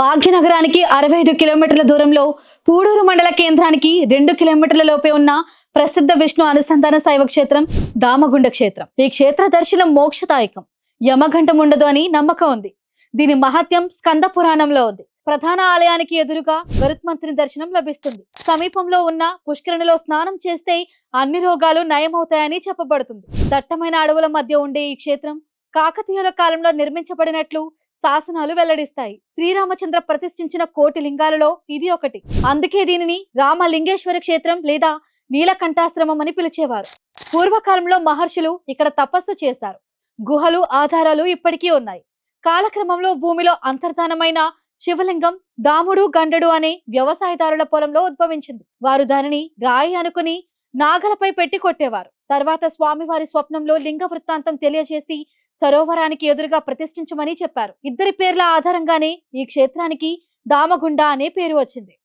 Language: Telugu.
భాగ్యనగరానికి అరవై ఐదు కిలోమీటర్ల దూరంలో పూడూరు మండల కేంద్రానికి రెండు కిలోమీటర్ల లోపే ఉన్న ప్రసిద్ధ విష్ణు అనుసంధాన శైవ క్షేత్రం దామగుండ క్షేత్రం. ఈ క్షేత్ర దర్శనం మోక్షదాయకం. యమఘంటం ఉండదు అని నమ్మకం ఉంది. దీని మహత్యం స్కంద పురాణంలో ఉంది. ప్రధాన ఆలయానికి ఎదురుగా గరుత్మంతుని దర్శనం లభిస్తుంది. సమీపంలో ఉన్న పుష్కరణిలో స్నానం చేస్తే అన్ని రోగాలు నయమవుతాయని చెప్పబడుతుంది. దట్టమైన అడవుల మధ్య ఉండే ఈ క్షేత్రం కాకతీయుల కాలంలో నిర్మించబడినట్లు శాసనాలు వెల్లడిస్తాయి. శ్రీరామచంద్ర ప్రతిష్ఠించిన కోటి లింగాలలో ఇది ఒకటి. అందుకే దీనిని రామలింగేశ్వర క్షేత్రం లేదా నీలకంఠాశ్రమం అని పిలిచేవారు. పూర్వకాలంలో మహర్షులు ఇక్కడ తపస్సు చేశారు. గుహలు ఆధారాలు ఇప్పటికీ ఉన్నాయి. కాలక్రమంలో భూమిలో అంతర్ధానమైన శివలింగం దాముడు గండడు అనే వ్యవసాయదారుల పొలంలో ఉద్భవించింది. వారు దానిని రాయి అనుకుని నాగలపై పెట్టి కొట్టేవారు. తర్వాత స్వామివారి స్వప్నంలో లింగ వృత్తాంతం తెలియజేసి సరోవరానికి ఎదురుగా ప్రతిష్ఠించమని చెప్పారు. ఇద్దరి పేర్ల ఆధారంగానే ఈ క్షేత్రానికి దామగుండ అనే పేరు వచ్చింది.